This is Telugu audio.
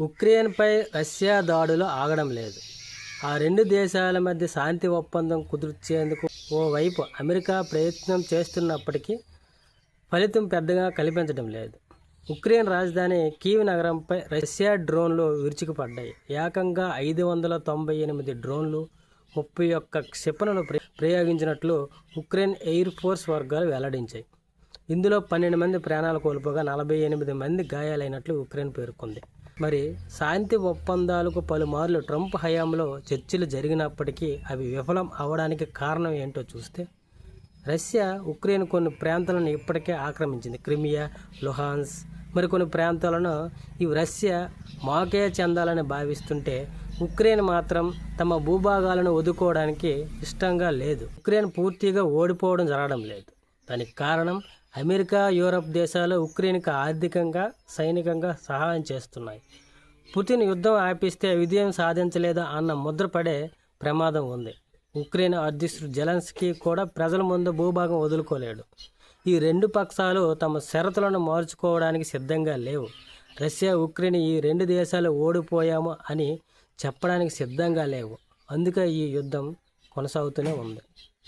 ఉక్రెయిన్పై రష్యా దాడులు ఆగడం లేదు. ఆ రెండు దేశాల మధ్య శాంతి ఒప్పందం కుదుర్చేందుకు ఓవైపు అమెరికా ప్రయత్నం చేస్తున్నప్పటికీ ఫలితం పెద్దగా కల్పించడం లేదు. ఉక్రెయిన్ రాజధాని కీవ్ నగరంపై రష్యా డ్రోన్లు విరుచుకుపడ్డాయి. ఏకంగా ఐదు వందల తొంభై ఎనిమిది డ్రోన్లు ముప్పై ఒక్క క్షిపణులు ప్ర- ప్రయోగించినట్లు ఉక్రెయిన్ ఎయిర్ ఫోర్స్ వర్గాలు వెల్లడించాయి. ఇందులో పన్నెండు మంది ప్రాణాలు కోల్పోగా నలభై ఎనిమిది మంది గాయాలైనట్లు ఉక్రెయిన్ పేర్కొంది. మరి శాంతి ఒప్పందాలకు పలుమార్లు ట్రంప్ హయాంలో చర్చలు జరిగినప్పటికీ అవి విఫలం అవడానికి కారణం ఏంటో చూస్తే రష్యా ఉక్రెయిన్ కొన్ని ప్రాంతాలను ఇప్పటికే ఆక్రమించింది. క్రిమియా లుహాన్స్ మరికొన్ని ప్రాంతాలను ఇవి రష్యా మాకే చెందాలని భావిస్తుంటే ఉక్రెయిన్ మాత్రం తమ భూభాగాలను వదుకోవడానికి ఇష్టంగా లేదు. ఉక్రెయిన్ పూర్తిగా ఓడిపోవడం జరగడం లేదు. దానికి కారణం అమెరికా యూరప్ దేశాలు ఉక్రెయిన్కి ఆర్థికంగా సైనికంగా సహాయం చేస్తున్నాయి. పుతిన్ యుద్ధం ఆపిస్తే విజయం సాధించలేదా అన్న ముద్రపడే ప్రమాదం ఉంది. ఉక్రెయిన్ అధ్యక్షుడు జెలెన్స్కీ కూడా ప్రజల ముందు భూభాగం వదులుకోలేడు. ఈ రెండు పక్షాలు తమ షరతులను మార్చుకోవడానికి సిద్ధంగా లేవు. రష్యా ఉక్రెయిన్ ఈ రెండు దేశాలు ఓడిపోయాము అని చెప్పడానికి సిద్ధంగా లేవు. అందుకే ఈ యుద్ధం కొనసాగుతూనే ఉంది.